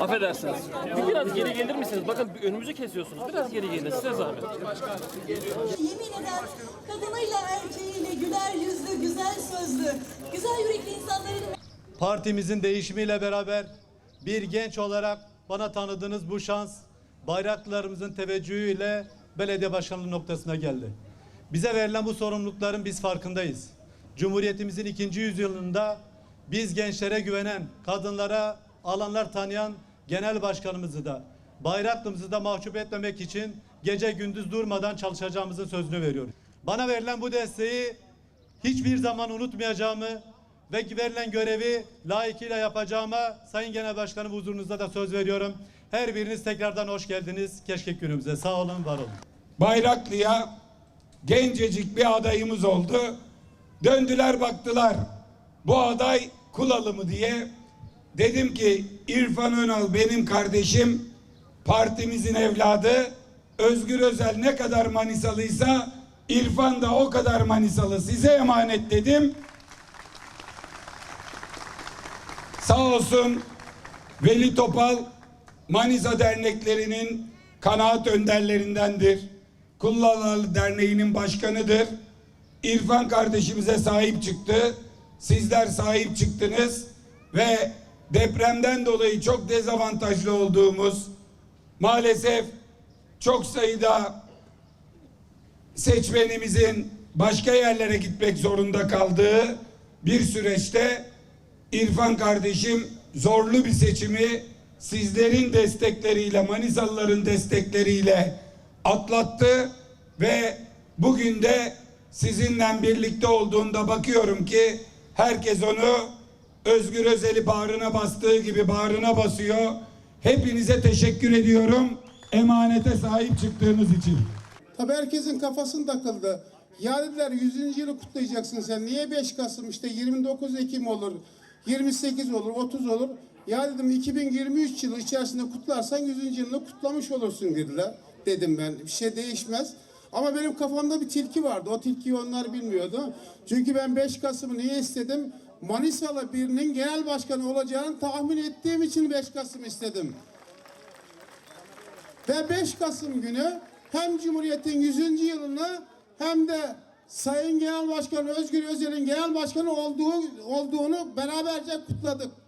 Affedersiniz. Bir biraz geri gelir misiniz? Bakın önümüzü kesiyorsunuz. Biraz geri gelin. Size zahmet. Yemin eder kadınıyla erkeğiyle güler yüzlü, güzel sözlü, güzel yürekli insanların Partimizin değişimiyle beraber bir genç olarak bana tanıdığınız bu şans bayraklarımızın teveccühüyle belediye başkanlığı noktasına geldi. Bize verilen bu sorumlulukların biz farkındayız. Cumhuriyetimizin ikinci yüzyılında biz gençlere güvenen, kadınlara alanlar tanıyan genel başkanımızı da bayraklımızı da mahcup etmemek için gece gündüz durmadan çalışacağımızın sözünü veriyoruz. Bana verilen bu desteği hiçbir zaman unutmayacağımı ve verilen görevi layıkıyla yapacağıma Sayın Genel Başkanım huzurunuzda da söz veriyorum. Her biriniz tekrardan hoş geldiniz. Keşke günümüze. Sağ olun, var olun. Bayraklı'ya gencecik bir adayımız oldu. Döndüler baktılar. Bu aday Kulalı mı diye. Dedim ki İrfan Önal benim kardeşim. Partimizin evladı. Özgür Özel ne kadar Manisalıysa İrfan da o kadar Manisalı. Size emanet dedim. Sağ olsun Veli Topal Manisa derneklerinin kanaat önderlerindendir. Kullanalı Derneği'nin başkanıdır. İrfan kardeşimize sahip çıktı. Sizler sahip çıktınız ve depremden dolayı çok dezavantajlı olduğumuz maalesef çok sayıda seçmenimizin başka yerlere gitmek zorunda kaldığı bir süreçte İrfan kardeşim zorlu bir seçimi sizlerin destekleriyle, Manisalıların destekleriyle atlattı ve bugün de sizinle birlikte olduğunda bakıyorum ki herkes onu Özgür Özel'i bağrına bastığı gibi bağrına basıyor. Hepinize teşekkür ediyorum. Emanete sahip çıktığınız için. Tabii herkesin kafasını takıldı. Ya dediler 100. yılı kutlayacaksın sen. Niye 5 Kasım işte 29 Ekim olur, 28 olur, 30 olur. Ya dedim 2023 yılı içerisinde kutlarsan 100. yılını kutlamış olursun dediler. Dedim ben bir şey değişmez. Ama benim kafamda bir tilki vardı. O tilkiyi onlar bilmiyordu. Çünkü ben 5 Kasım'ı niye istedim? Manisalı birinin genel başkanı olacağını tahmin ettiğim için 5 Kasım istedim. Ve 5 Kasım günü hem Cumhuriyet'in 100. yılını hem de Sayın Genel Başkan Özgür Özel'in genel başkanı olduğu olduğunu beraberce kutladık.